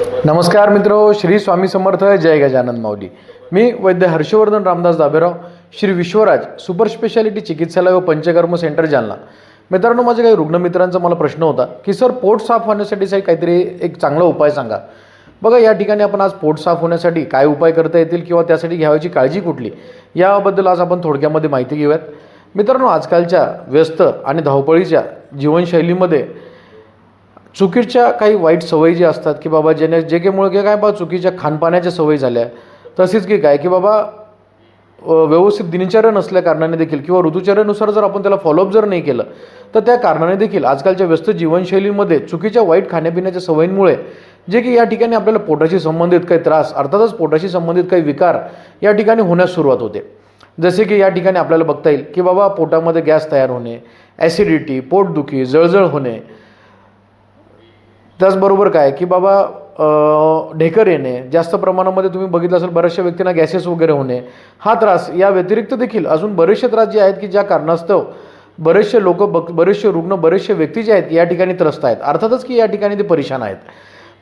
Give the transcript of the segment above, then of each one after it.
नमस्कार मित्र श्री स्वामी समर्थ जय गजानन माऊली. मी वैद्य हर्षवर्धन रामदास दाबेराव श्री विश्वराज सुपर स्पेशालिटी चिकित्सालय व पंचकर्म सेंटर जालना. मित्रांनो माझ्या काही रुग्णमित्रांचा मला प्रश्न होता की सर पोट साफ होण्यासाठी साहेब काहीतरी एक चांगला उपाय सांगा. बघा या ठिकाणी आपण आज पोट साफ होण्यासाठी काय उपाय करता येतील किंवा त्यासाठी घ्यावयाची काळजी कुठली याबद्दल आज आपण थोडक्यामध्ये माहिती घेऊयात. मित्रांनो आजकालच्या व्यस्त आणि धावपळीच्या जीवनशैलीमध्ये चुकीच्या काही वाईट सवयी ज्या असतात की बाबा ज्याने जे की मुळे काय बा चुकीच्या खानपानाच्या सवयी झाल्या तसेच की काय? की बाबा व्यवस्थित दिनचर्या नसल्या कारणाने देखील किंवा ऋतुचर्यानुसार जर आपण त्याला फॉलोअप जर नाही केलं तर त्या कारणाने देखील आजकालच्या व्यस्त जीवनशैलीमध्ये चुकीच्या वाईट खाण्यापिण्याच्या सवयींमुळे जे की या ठिकाणी आपल्याला पोटाशी संबंधित काही त्रास अर्थातच पोटाशी संबंधित काही विकार या ठिकाणी होण्यास सुरुवात होते. जसे की या ठिकाणी आपल्याला बघता येईल की बाबा पोटामध्ये गॅस तयार होणे ॲसिडिटी पोटदुखी जळजळ होणे त्याचबरोबर काय की बाबा ढेकर येणे जास्त प्रमाणामध्ये तुम्ही बघितलं असेल बऱ्याचशा व्यक्तींना गॅसेस वगैरे होणे हा त्रास या व्यतिरिक्त देखील अजून बरेचसे त्रास जे आहेत की ज्या कारणास्तव बरेचसे लोक बघ बरेचसे रुग्ण बरेचसे व्यक्ती जे आहेत या ठिकाणी त्रस्त आहेत. अर्थातच की या ठिकाणी ते परेशान आहेत.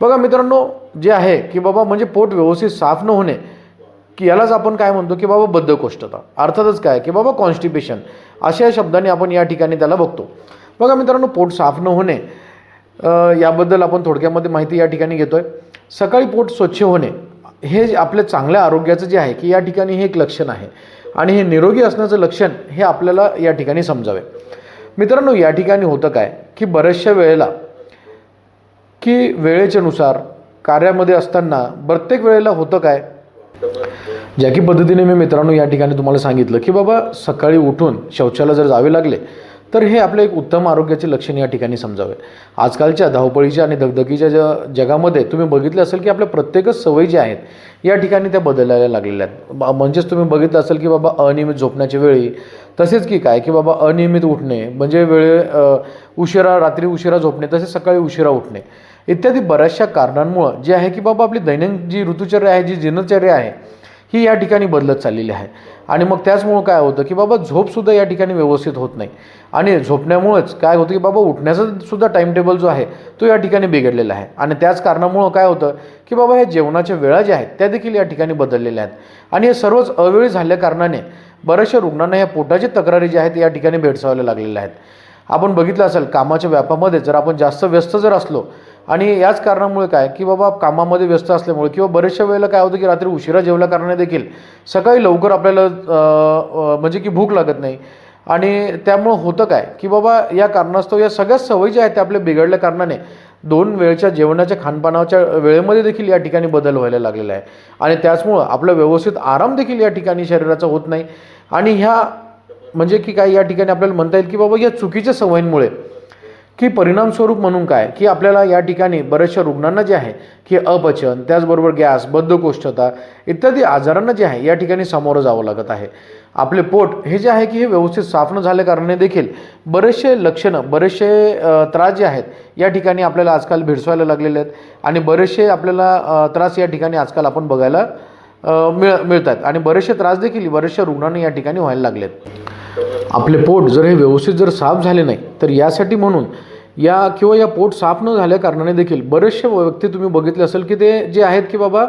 बघा मित्रांनो जे आहे की बाबा म्हणजे पोट व्यवस्थित साफ न होणे की यालाच आपण काय म्हणतो की बाबा बद्धकोष्ठता. अर्थातच काय की बाबा कॉन्स्टिपेशन अशा या शब्दाने आपण या ठिकाणी त्याला बघतो. बघा मित्रांनो पोट साफ न होणे याबद्दल आपण थोडक्यामध्ये माहिती या ठिकाणी घेतोय. सकाळी पोट स्वच्छ होणे हे जे आपल्या चांगल्या आरोग्याचं जे आहे की या ठिकाणी हे एक लक्षण आहे. आणि हे निरोगी असण्याचं लक्षण हे आपल्याला या ठिकाणी समजावे. मित्रांनो या ठिकाणी होतं काय की बऱ्याचशा वेळेला की वेळेच्यानुसार कार्यामध्ये असताना प्रत्येक वेळेला होतं काय? ज्या की पद्धतीने मी मित्रांनो या ठिकाणी तुम्हाला सांगितलं की बाबा सकाळी उठून शौचाला जर जावे लागले तर हे आपलं एक उत्तम आरोग्याचे लक्षण या ठिकाणी समजावे आजकालच्या धावपळीच्या आणि धगधगीच्या ज्या जगामध्ये तुम्ही बघितलं असेल की आपल्या प्रत्येकच सवयी ज्या आहेत या ठिकाणी त्या बदलायला लागलेल्या आहेत. म्हणजेच तुम्ही बघितलं असेल की बाबा अनियमित झोपण्याच्या वेळी तसेच की काय की बाबा अनियमित उठणे म्हणजे वेळे उशिरा रात्री उशिरा झोपणे तसेच सकाळी उशिरा उठणे इत्यादी बऱ्याचशा कारणांमुळं जे आहे की बाबा आपली दैनंदिन जी ऋतुचर्या आहे जी दिनचर्या आहे ही या ठिकाणी बदलत चाललेली आहे. आणि मग त्याचमुळं काय होतं की बाबा झोपसुद्धा या ठिकाणी व्यवस्थित होत नाही. आणि झोपण्यामुळंच काय होतं की बाबा उठण्याचा सुद्धा टाईमटेबल जो आहे तो या ठिकाणी बिघडलेला आहे. आणि त्याच कारणामुळं काय होतं की बाबा ह्या जेवणाच्या वेळा ज्या आहेत त्या देखील या ठिकाणी बदललेल्या आहेत. आणि हे सर्वच अवेळी झाल्या कारणाने बऱ्याचशा रुग्णांना ह्या पोटाची तक्रारी ज्या आहेत या ठिकाणी भेडसावल्या लागलेल्या आहेत. आपण बघितलं असेल कामाच्या व्यापामध्ये जर आपण जास्त व्यस्त जर असलो आणि याच कारणामुळे काय की बाबा कामामध्ये व्यस्त असल्यामुळे किंवा बऱ्याचशा वेळेला काय होतं की रात्री उशिरा जेवल्या कारणाने देखील सकाळी लवकर आपल्याला म्हणजे की भूक लागत नाही. आणि त्यामुळं होतं काय की बाबा या कारणास्तव या सगळ्या सवयी ज्या आहेत त्या आपल्या बिघडल्या कारणाने दोन वेळच्या जेवणाच्या खानपानाच्या वेळेमध्ये देखील या ठिकाणी बदल व्हायला लागलेला आहे. आणि त्याचमुळं आपला व्यवस्थित आराम देखील या ठिकाणी शरीराचा होत नाही. आणि ह्या म्हणजे की काय या ठिकाणी आपल्याला म्हणता येईल की बाबा या चुकीच्या सवयींमुळे की परिणामस्वरूप म्हणून काय? की आपल्याला या ठिकाणी बऱ्याचशा रुग्णांना जे आहे की अपचन त्याचबरोबर गॅस बद्धकोष्ठता इत्यादी आजारांना जे आहे या ठिकाणी सामोरं जावं लागत आहे. आपले पोट हे जे आहे की हे व्यवस्थित साफ न झाल्या कारणाने देखील बरेचसे लक्षणं बरेचसे त्रास जे आहेत या ठिकाणी आपल्याला आजकाल भेडसवायला लागलेले आहेत आणि बरेचसे आपल्याला त्रास या ठिकाणी आजकाल आपण बघायला मिळ मिळतात आणि बरेचसे त्रास देखील बरेचशा रुग्णांना या ठिकाणी व्हायला लागलेत. आपले पोट जर हे व्यवस्थित जर साफ झाले नाही तर यासाठी म्हणून या किंवा या पोट साफ न झाल्या कारणाने देखील बरेचसे व्यक्ती तुम्ही बघितले असेल की ते जे आहेत की बाबा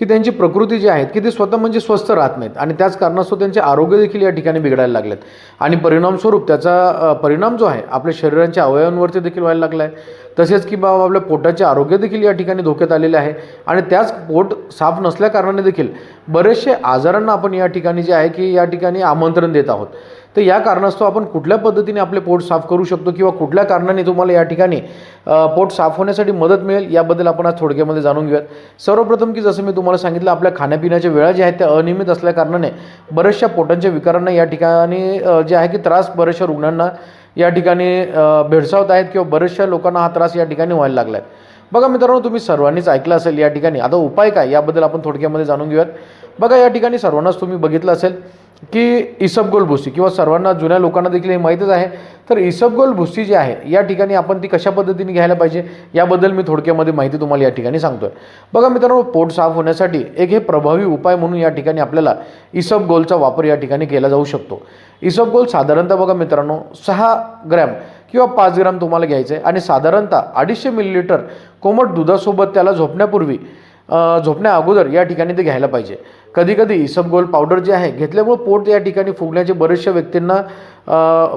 की त्यांची प्रकृती जी आहेत की ते स्वतः म्हणजे स्वस्थ राहत नाहीत. आणि त्याच कारणास्तव त्यांचे आरोग्य देखील या ठिकाणी बिघडायला लागलेत. आणि परिणामस्वरूप त्याचा परिणाम जो आहे आपल्या शरीरांच्या अवयवांवरती देखील व्हायला लागला आहे तसेच की बाबा आपल्या पोटाचे आरोग्य देखील या ठिकाणी धोक्यात आलेले आहे. आणि त्याच पोट साफ नसल्या कारणाने देखील बरेचसे आजारांना आपण या ठिकाणी जे आहे की या ठिकाणी आमंत्रण देत आहोत. तर या कारणास्तव आपण कुठल्या पद्धतीने आपले पोट साफ करू शकतो किंवा कुठल्या कारणाने तुम्हाला या ठिकाणी पोट साफ होण्यासाठी मदत मिळेल याबद्दल आपण आज थोडक्यामध्ये जाणून घेऊयात. सर्वप्रथम की जसं मी तुम्हाला सांगितलं आपल्या खाण्यापिण्याच्या वेळा ज्या आहेत त्या अनियमित असल्याकारणाने बऱ्याचशा पोटांच्या विकारांना या ठिकाणी जे आहे की त्रास बऱ्याचशा रुग्णांना या ठिकाणी भेडसावत आहेत किंवा बऱ्याचशा लोकांना हा त्रास या ठिकाणी व्हायला लागला आहे बघा मित्रांनो तुम्ही सर्वांनीच ऐकलं असेल या ठिकाणी. आता उपाय काय याबद्दल आपण थोडक्यामध्ये जाणून घेऊयात. बघा या ठिकाणी सर्वांनाच तुम्ही बघितलं असेल की इसबगोल भुसी किंवा सर्वांना जुन्या लोकांना देखील हे माहीतच आहे. तर इसबगोल भुसी जी आहे या ठिकाणी आपण ती कशा पद्धतीने घ्यायला पाहिजे याबद्दल मी थोडक्यामध्ये माहिती तुम्हाला या ठिकाणी सांगतोय. बघा मित्रांनो पोट साफ होण्यासाठी एक हे प्रभावी उपाय म्हणून या ठिकाणी आपल्याला इसबगोलचा वापर या ठिकाणी केला जाऊ शकतो. इसबगोल साधारणतः बघा मित्रांनो सहा ग्रॅम किंवा पाच ग्राम तुम्हाला घ्यायचं आहे आणि साधारणतः अडीचशे मिलीलिटर कोमट दुधासोबत त्याला झोपण्यापूर्वी झोपण्या अगोदर या ठिकाणी ते घ्यायला पाहिजे. कधीकधी इसबगोल पावडर जे आहे घेतल्यामुळं पोट या ठिकाणी फुगण्याचे बरेचशा व्यक्तींना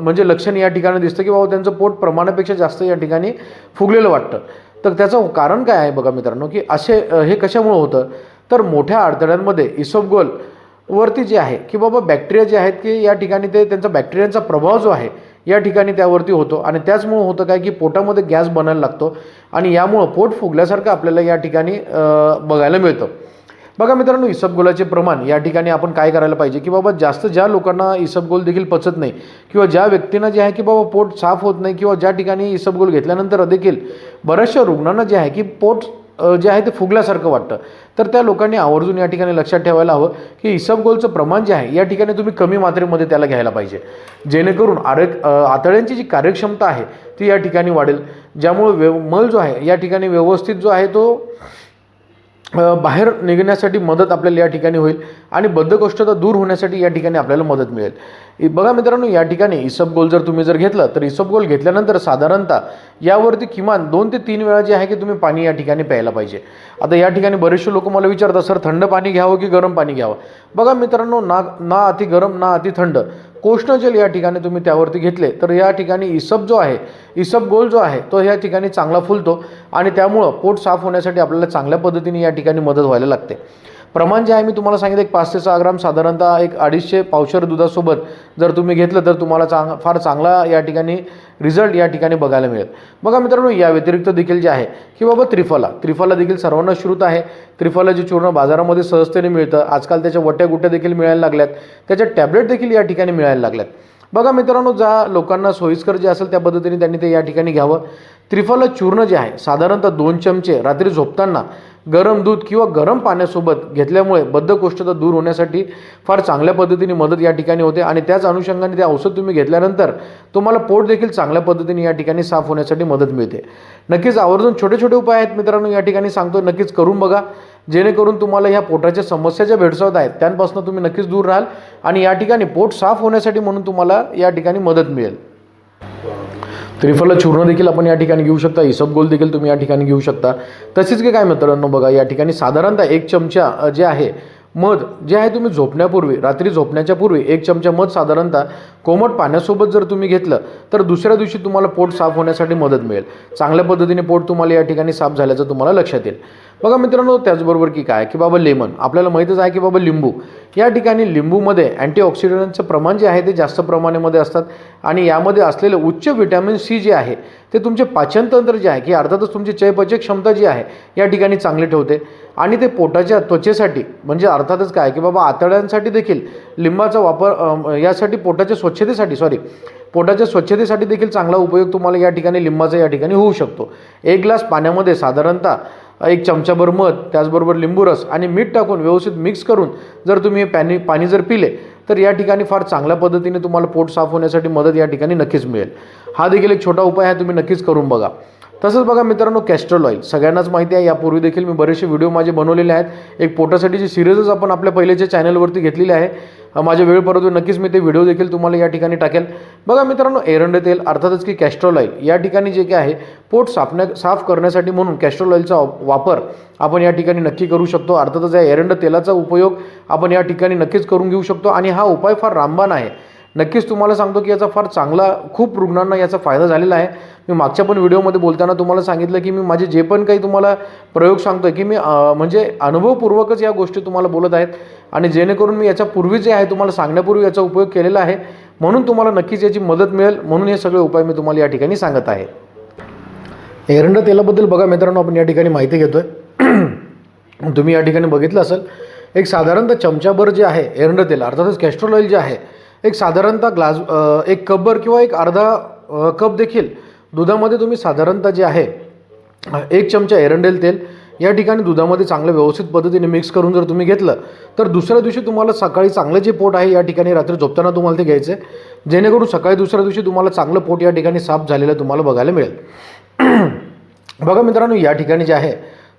म्हणजे लक्षण या ठिकाणी दिसतं की बाबा त्यांचं पोट प्रमाणापेक्षा जास्त या ठिकाणी फुगलेलं वाटतं. तर त्याचं कारण काय आहे बघा मित्रांनो की असे हे कशामुळं होतं? तर मोठ्या अडथळ्यांमध्ये इसबगोल वरती जे आहे की बाबा बॅक्टेरिया जे आहेत की या ठिकाणी ते त्यांचा बॅक्टेरियांचा प्रभाव जो आहे या ठिकाणी त्यावरती होतो. आणि त्याचमुळं होतं काय की पोटामध्ये गॅस बनायला लागतो. आणि यामुळं पोट फुगल्यासारखं आपल्याला या ठिकाणी बघायला मिळतं. बघा मित्रांनो इसबगोलाचे प्रमाण या ठिकाणी आपण काय करायला पाहिजे? की बाबा जास्त ज्या लोकांना इसबगोल देखील पचत नाही किंवा ज्या व्यक्तींना जे आहे की बाबा पोट साफ होत नाही किंवा ज्या ठिकाणी इसबगोल घेतल्यानंतर देखील बऱ्याचशा रुग्णांना जे आहे की पोट जे आहे ते फुगल्यासारखं वाटतं. तर त्या लोकांनी आवर्जून या ठिकाणी लक्षात ठेवायला हवं की इसबगोलचं प्रमाण जे आहे या ठिकाणी तुम्ही कमी मात्रेमध्ये त्याला घ्यायला पाहिजे. जेणेकरून आरोग्य आतड्यांची जी कार्यक्षमता आहे ती या ठिकाणी वाढेल. ज्यामुळे व्यव मल जो आहे या ठिकाणी व्यवस्थित जो आहे तो बाहेर निघण्यासाठी मदत आपल्याला या ठिकाणी होईल आणि बद्धकोष्ठता दूर होण्यासाठी या ठिकाणी आपल्याला मदत मिळेल. बघा मित्रांनो या ठिकाणी इसबगोल जर तुम्ही जर घेतलं तर इसबगोल घेतल्यानंतर साधारणतः यावरती किमान दोन ते तीन वेळा जे आहे की तुम्ही पाणी या ठिकाणी प्यायला पाहिजे. आता या ठिकाणी बरेचसे लोक मला विचारतात सर थंड पाणी घ्यावं की गरम पाणी घ्यावं? बघा मित्रांनो ना ना अति गरम ना अति थंड. कोष्णजल या ठिकाणी तुम्ही त्यावरती घेतले तर या ठिकाणी इसब जो आहे इसब गोल जो आहे तो या ठिकाणी चांगला फुलतो आणि त्यामुळं पोट साफ होण्यासाठी आपल्याला चांगल्या पद्धतीने या ठिकाणी मदत व्हायला लागते. प्रमाण जे आहे मी तुम्हाला सांगितलं एक पाच ते सहा ग्राम साधारणतः एक अडीचशे पावशर दुधासोबत जर तुम्ही घेतलं तर तुम्हाला चांग फार चांगला या ठिकाणी रिझल्ट या ठिकाणी बघायला मिळेल. बघा मित्रांनो या व्यतिरिक्त देखील जे आहे की बाबा त्रिफला. त्रिफला देखील सर्वांना श्रुत आहे. त्रिफलाचे चूर्ण बाजारामध्ये सहजतेने मिळतं. आजकाल त्याच्या वट्या गुट्या देखील मिळायला लागल्यात. त्याच्या टॅबलेट देखील या ठिकाणी मिळायला लागल्यात. बघा मित्रांनो ज्या लोकांना सोयीस्कर जे असेल त्या पद्धतीने त्यांनी ते या ठिकाणी घ्यावं. त्रिफल चूर्ण जे आहे साधारणतः दोन चमचे रात्री झोपताना गरम दूध किंवा गरम पाण्यासोबत घेतल्यामुळे बद्धकोष्ठता दूर होण्यासाठी फार चांगल्या पद्धतीने मदत या ठिकाणी होते आणि त्याच अनुषंगाने ते औषध तुम्ही घेतल्यानंतर तुम्हाला पोट देखील चांगल्या पद्धतीने या ठिकाणी साफ होण्यासाठी मदत मिळते. नक्कीच आवर्जून छोटे छोटे उपाय आहेत मित्रांनो या ठिकाणी सांगतो. नक्कीच करून बघा. जेणेकरून तुम्हाला ह्या पोटाच्या समस्या ज्या भेडसावत आहेत. त्यांपासून तुम्ही नक्कीच दूर राहाल आणि या ठिकाणी पोट साफ होण्यासाठी म्हणून तुम्हाला या ठिकाणी मदत मिळेल. त्रिफल चूर्ण देखील आपण या ठिकाणी घेऊ शकता. इसबगोल देखील तुम्ही या ठिकाणी घेऊ शकता. तसेच की काय मित्रांनो बघा या ठिकाणी साधारणतः एक चमचा जे आहे मध जे आहे तुम्ही झोपण्यापूर्वी रात्री झोपण्याच्या पूर्वी एक चमचा मध साधारणतः कोमट पाण्यासोबत जर तुम्ही घेतलं तर दुसऱ्या दिवशी तुम्हाला पोट साफ होण्यासाठी मदत मिळेल. चांगल्या पद्धतीने पोट तुम्हाला या ठिकाणी साफ झाल्याचं तुम्हाला लक्षात येईल. बघा मित्रांनो त्याचबरोबर की काय? की बाबा लेमन. आपल्याला माहीतच आहे की बाबा लिंबू. या ठिकाणी लिंबूमध्ये अँटीऑक्सिडंटचं प्रमाण जे आहे ते जास्त प्रमाणामध्ये असतात. आणि यामध्ये असलेले उच्च विटॅमिन सी जे आहे ते तुमचे पाचनतंत्र जे आहे की अर्थातच तुमची चयपचय क्षमता जी आहे या ठिकाणी चांगली ठेवते. आणि ते पोटाच्या त्वचेसाठी म्हणजे अर्थातच काय की बाबा आतड्यांसाठी देखील लिंबाचा वापर यासाठी पोटाच्या स्वच्छतेसाठी सॉरी पोटाच्या स्वच्छतेसाठी देखील चांगला उपयोग तुम्हाला या ठिकाणी लिंबाचा या ठिकाणी होऊ शकतो. एक ग्लास पाण्यामध्ये साधारणतः एक चमचाभर मध त्याचबरोबर लिंबू रस आणि मीठ टाकून व्यवस्थित मिक्स करून जर तुम्ही पाणी पाणी जर पिले तर या ठिकाणी फार चांगल्या पद्धतीने तुम्हाला पोट साफ होण्यासाठी मदत या ठिकाणी नक्कीच मिळेल. हा देखील एक छोटा उपाय आहे तुम्ही नक्कीच करून बघा. तसंच बघा मित्रांनो कॅस्ट्रॉल ऑइल सगळ्यांनाच माहिती आहे यापूर्वी देखील मी बरेचसे व्हिडिओ माझे बनवलेले आहेत. एक पोटासाठीची सिरीजच आपण आपल्या पहिल्याच्या चॅनलवरती घेतलेली आहे. माझ्या वेळ परत नक्कीच मी ते व्हिडिओ देखील तुम्हाला या ठिकाणी टाकेल. बघा मित्रांनो एरंड तेल अर्थातच की कॅस्ट्रॉल ऑइल या ठिकाणी जे काय आहे पोट साफण्या साफ करण्यासाठी म्हणून कॅस्ट्रॉल ऑइलचा वापर आपण या ठिकाणी नक्की करू शकतो. अर्थातच या एरंड तेलाचा उपयोग आपण या ठिकाणी नक्कीच करून घेऊ शकतो. आणि हा उपाय फार रामबाण आहे. नक्कीच तुम्हाला सांगतो की याचा फार चांगला खूप रुग्णांना याचा फायदा झालेला आहे. मी मागच्या पण व्हिडिओमध्ये बोलताना तुम्हाला सांगितलं की मी माझे जे पण काही तुम्हाला प्रयोग सांगतो की मी म्हणजे अनुभवपूर्वकच या गोष्टी तुम्हाला बोलत आहेत आणि जेणेकरून मी याच्या पूर्वी जे आहे तुम्हाला सांगण्यापूर्वी याचा उपयोग केलेला आहे. म्हणून तुम्हाला नक्कीच याची मदत मिळेल. म्हणून हे सगळे उपाय मी तुम्हाला या ठिकाणी सांगत आहे. एरंड तेलाबद्दल बघा मित्रांनो आपण या ठिकाणी माहिती घेतोय. तुम्ही या ठिकाणी बघितलं असेल एक साधारणतः चमचाभर जे आहे एरंड तेल अर्थातच कॅस्ट्रोल ऑइल जे आहे एक साधारणतः ग्लास एक कपभर किंवा एक अर्धा कप देखील दुधामध्ये तुम्ही साधारणतः जे आहे एक चमचा एरंडेल तेल या ठिकाणी दुधामध्ये चांगलं व्यवस्थित पद्धतीने मिक्स करून जर तुम्ही घेतलं तर दुसऱ्या दिवशी तुम्हाला सकाळी चांगलं जे पोट आहे या ठिकाणी रात्री झोपताना तुम्हाला ते घ्यायचं आहे जेणेकरून सकाळी दुसऱ्या दिवशी तुम्हाला चांगलं पोट या ठिकाणी साफ झालेलं तुम्हाला बघायला मिळेल. बघा मित्रांनो या ठिकाणी जे आहे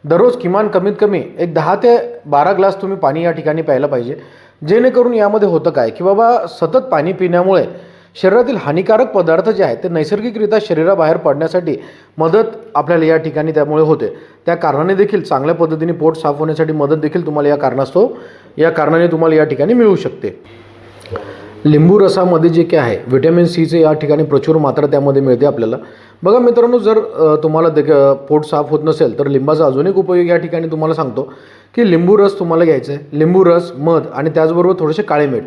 दररोज किमान कमीत कमी एक दहा ते बारा ग्लास तुम्ही पाणी या ठिकाणी प्यायला पाहिजे. जेणेकरून यामध्ये होतं काय? की बाबा सतत पाणी पिण्यामुळे शरीरातील हानिकारक पदार्थ जे आहेत ते नैसर्गिकरित्या शरीराबाहेर पडण्यासाठी मदत आपल्याला या ठिकाणी त्यामुळे होते. त्या कारणाने देखील चांगल्या पद्धतीने पोट साफ होण्यासाठी मदत देखील तुम्हाला या कारणास्तव या कारणाने तुम्हाला या ठिकाणी मिळू शकते. लिंबू रसामध्ये जे काय आहे व्हिटॅमिन सीचे या ठिकाणी प्रचूर मात्रा त्यामध्ये मिळते आपल्याला. बघा मित्रांनो जर तुम्हाला देख पोट साफ होत नसेल तर लिंबाचा अजून एक उपयोग या ठिकाणी तुम्हाला सांगतो की लिंबू रस तुम्हाला घ्यायचा आहे लिंबू रस मध आणि त्याचबरोबर थोडेसे काळे मीठ.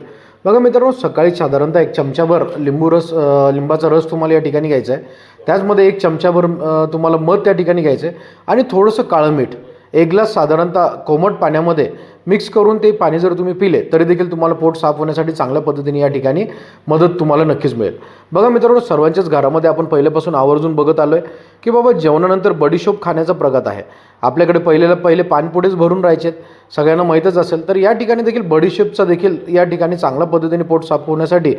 बघा मित्रांनो सकाळी साधारणतः एक चमचाभर लिंबू रस लिंबाचा रस तुम्हाला या ठिकाणी घ्यायचा आहे त्याचमध्ये एक चमचाभर तुम्हाला मध त्या ठिकाणी घ्यायचं आहे आणि थोडंसं काळं मीठ. एक ग्लास साधारणतः कोमट पाण्यामध्ये मिक्स करून ते पाणी जर तुम्ही पिले तरी देखील तुम्हाला पोट साफ होण्यासाठी चांगल्या पद्धतीने या ठिकाणी मदत तुम्हाला नक्कीच मिळेल. बघा मित्रांनो सर्वांच्याच घरामध्ये आपण पहिल्यापासून आवर्जून बघत आलो आहे की बाबा जेवणानंतर बडीशोप खाण्याचा प्रघात आहे. आपल्याकडे पहिलेला पहिले पानपुडेच भरून राहायचे. सगळ्यांना माहीतच असेल तर या ठिकाणी देखील बडीशेपचा देखील या ठिकाणी चांगल्या पद्धतीने पोट साफ होण्यासाठी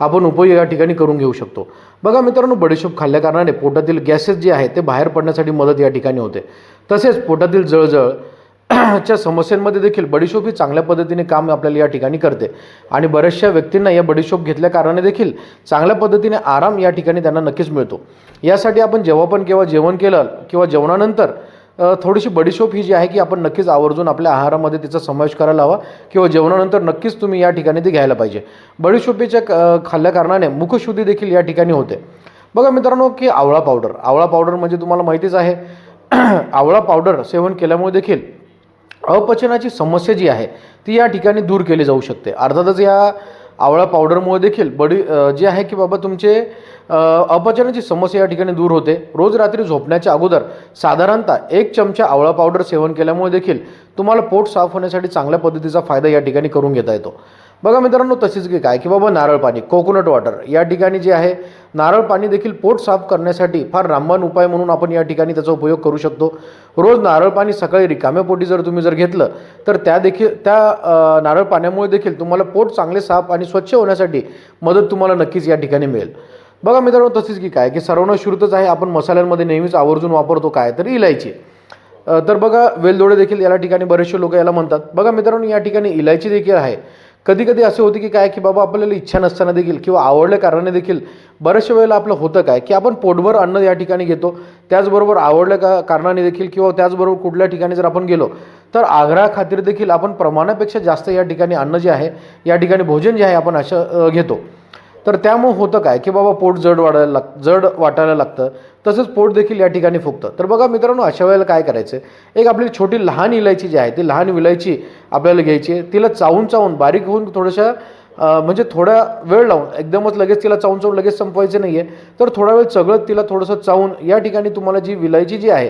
आपण उपयोग या ठिकाणी करून घेऊ शकतो. बघा मित्रांनो बडीशोप खाल्ल्याकारणाने पोटातील गॅसेस जे आहे ते बाहेर पडण्यासाठी मदत या ठिकाणी होते. तसेच पोटातील जळजळ च्या समस्यांमध्ये देखील बडीशोप ही चांगल्या पद्धतीने काम आपल्याला या ठिकाणी करते. आणि बऱ्याचशा व्यक्तींना या बडीशोप घेतल्या कारणाने देखील चांगल्या पद्धतीने आराम या ठिकाणी त्यांना नक्कीच मिळतो. यासाठी आपण जेव्हा पण केव्हा जेवण केलं किंवा जेवणानंतर थोडीशी बडीशोप ही जी आहे की आपण नक्कीच आवर्जून आपल्या आहारामध्ये तिचा समावेश करायला हवा किंवा जेवणानंतर नक्कीच तुम्ही या ठिकाणी ती घ्यायला पाहिजे. बडीशोपीच्या क- खाल्ल्या कारणाने मुखशुद्धी देखील या ठिकाणी होते. बघा मित्रांनो की आवळा पावडर. आवळा पावडर म्हणजे तुम्हाला माहितीच आहे आवळा पावडर सेवन केल्यामुळे देखील अपचनाची समस्या जी आहे ती या ठिकाणी दूर केली जाऊ शकते. अर्थातच या आवळा पावडरमुळे देखील बडी जे आहे की बाबा तुमचे अपचनाची समस्या या ठिकाणी दूर होते. रोज रात्री झोपण्याच्या अगोदर साधारणतः एक चमचा आवळा पावडर सेवन केल्यामुळे देखील तुम्हाला पोट साफ होण्यासाठी चांगल्या पद्धतीचा फायदा या ठिकाणी करून घेता येतो. बघा मित्रांनो तशीच की काय? की बाबा नारळ पाणी कोकोनट वॉटर या ठिकाणी जे आहे नारळ पाणी देखील पोट साफ करण्यासाठी फार रामबाण उपाय म्हणून आपण या ठिकाणी त्याचा उपयोग करू शकतो. रोज नारळ पाणी सकाळी रिकाम्या पोटी जर तुम्ही जर घेतलं तर त्या देखील त्या नारळ पाण्यामुळे देखील तुम्हाला पोट चांगले साफ आणि स्वच्छ होण्यासाठी मदत तुम्हाला नक्कीच या ठिकाणी मिळेल. बघा मित्रांनो तशीच की काय? की सर्वांना श्रुतच आहे आपण मसाल्यांमध्ये नेहमीच आवर्जून वापरतो काय? तर इलायची. तर बघा वेलदोडे देखील याला ठिकाणी बरेचसे लोक याला म्हणतात. बघा मित्रांनो या ठिकाणी इलायची देखील आहे. कधी कधी असे होते की काय की बाबा आपल्याला इच्छा नसताना देखील किंवा आवडल्या कारणाने देखील बऱ्याचशा वेळेला आपलं होतं काय की आपण पोटभर अन्न या ठिकाणी घेतो त्याचबरोबर आवडल्या का कारणाने देखील किंवा त्याचबरोबर कुठल्या ठिकाणी जर आपण गेलो तर आग्रहा खातीर देखील आपण प्रमाणापेक्षा जास्त या ठिकाणी अन्न जे आहे या ठिकाणी भोजन जे आहे आपण असं घेतो. तर त्यामुळं होतं काय की बाबा पोट जड वाढायला लाग जड वाटायला लागतं. तसंच पोट देखील या ठिकाणी फुगतं. तर बघा मित्रांनो अशा वेळेला काय करायचं? एक आपली छोटी लहान इलायची जी आहे ती लहान विलायची आपल्याला घ्यायची आहे. तिला चावून चावून बारीक होऊन थोड्याशा म्हणजे थोडा वेळ लावून एकदमच लगेच तिला चावून चावून लगेच संपवायचं नाही आहे तर थोडा वेळ चगळत तिला थोडंसं चावून या ठिकाणी तुम्हाला जी विलायची जी आहे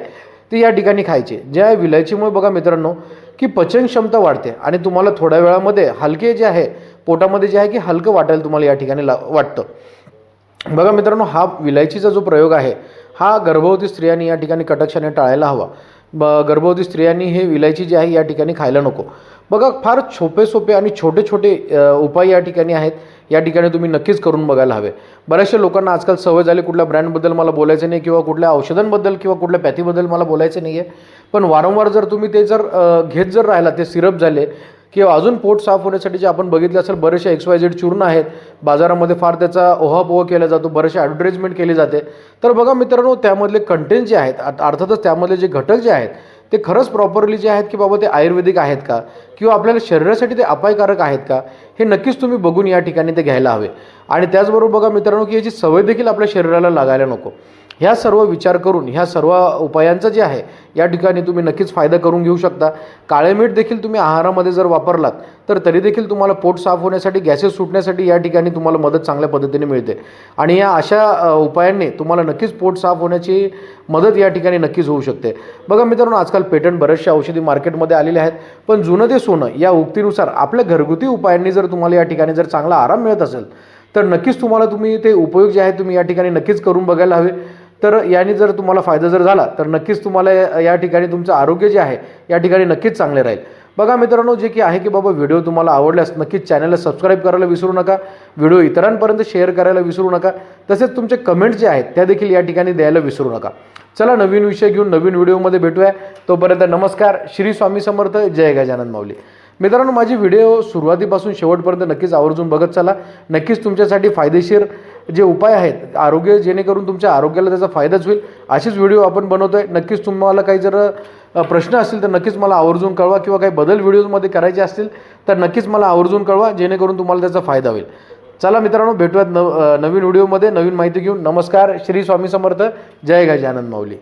ती या ठिकाणी खायची ज्या विलायचीमुळे बघा मित्रांनो की पचन क्षमता वाढते. आणि तुम्हाला थोड्या वेळामध्ये हलके जे आहे पोटामध्ये जे आहे की हलकं वाटायला तुम्हाला या ठिकाणी ला वाटतं. बघा मित्रांनो हा विलायचीचा जो प्रयोग आहे हा गर्भवती स्त्रियांनी या ठिकाणी कटाक्षाने टाळायला हवा. ब गर्भवती स्त्रियांनी हे विलायची जी आहे या ठिकाणी खायला नको. बघा फार सोपे सोपे आणि छोटे छोटे उपाय या ठिकाणी आहेत. या ठिकाणी तुम्ही नक्कीच करून बघायला हवे. बऱ्याचशा लोकांना आजकाल सवय झाली कुठल्या ब्रँडबद्दल मला बोलायचं नाही किंवा कुठल्या औषधांबद्दल किंवा कुठल्या पॅथीबद्दल मला बोलायचं नाही आहे पण वारंवार जर तुम्ही ते जर घेत जर राहिला ते सिरप झाले किंवा अजून पोट साफ होण्यासाठी जे आपण बघितलं असेल बरेचसे एक्स वाय झेड चूर्ण आहेत. बाजारामध्ये फार त्याचा ओहापोह केला जातो बरेचसे ॲडव्हर्टाईजमेंट केली जाते. तर बघा मित्रांनो त्यामधले कंटेंट जे आहेत अर्थातच त्यामधले जे घटक जे आहेत ते खरंच प्रॉपरली जे आहेत की बाबा ते आयुर्वेदिक आहेत का? किंवा आपल्याला शरीरासाठी ते अपायकारक आहेत का? हे नक्कीच तुम्ही बघून या ठिकाणी ते घ्यायला हवे. आणि त्याचबरोबर बघा मित्रांनो की याची सवय देखील आपल्या शरीराला लागायला नको. ह्या सर्व विचार करून ह्या सर्व उपायांचा जे आहे या ठिकाणी तुम्ही नक्कीच फायदा करून घेऊ शकता. काळे मीठ देखील तुम्ही आहारामध्ये जर वापरलात तर तरी देखील तुम्हाला पोट साफ होण्यासाठी गॅसेस सुटण्यासाठी या ठिकाणी तुम्हाला मदत चांगल्या पद्धतीने मिळते. आणि या अशा उपायांनी तुम्हाला नक्कीच पोट साफ होण्याची मदत या ठिकाणी नक्कीच होऊ शकते. बघा मित्रांनो आजकाल पेटंट बऱ्याचशा औषधी मार्केटमध्ये आलेले आहेत पण जुनं ते सोनं या उक्तीनुसार आपल्या घरगुती उपायांनी जर तुम्हाला या ठिकाणी जर चांगला आराम मिळत असेल तर नक्कीच तुम्हाला तुम्ही ते उपयोग जे आहे तुम्ही या ठिकाणी नक्कीच करून बघायला हवे. तर याने जर तुम्हाला फायदा जर झाला तर नक्कीच तुम्हाला या ठिकाणी तुमचं आरोग्य जे आहे या ठिकाणी नक्कीच चांगले राहील. बघा मित्रांनो जे की आहे की बाबा व्हिडिओ तुम्हाला आवडल्यास नक्कीच चॅनलला सबस्क्राईब करायला विसरू नका व्हिडिओ इतरांपर्यंत शेअर करायला विसरू नका तसेच तुमचे कमेंट जे आहेत त्या देखील या ठिकाणी द्यायला विसरू नका. चला नवीन विषय घेऊन नवीन व्हिडिओमध्ये भेटूया. तोपर्यंत नमस्कार श्री स्वामी समर्थ जय गजानन माऊली. मित्रांनो माझी व्हिडिओ सुरुवातीपासून शेवटपर्यंत नक्कीच आवर्जून बघत चला. नक्कीच तुमच्यासाठी फायदेशीर जे उपाय आहेत आरोग्य जेणेकरून तुमच्या आरोग्याला त्याचा फायदाच होईल असेच व्हिडिओ आपण बनवतो आहे नक्कीच तुम्हाला काही जर प्रश्न असतील तर नक्कीच मला आवर्जून कळवा किंवा काही बदल व्हिडिओजमध्ये करायचे असतील तर नक्कीच मला आवर्जून कळवा जेणेकरून तुम्हाला त्याचा फायदा होईल. चला मित्रांनो भेटूयात नव नवीन व्हिडिओमध्ये नवीन माहिती घेऊन. नमस्कार श्री स्वामी समर्थ. जय आनंद माऊली.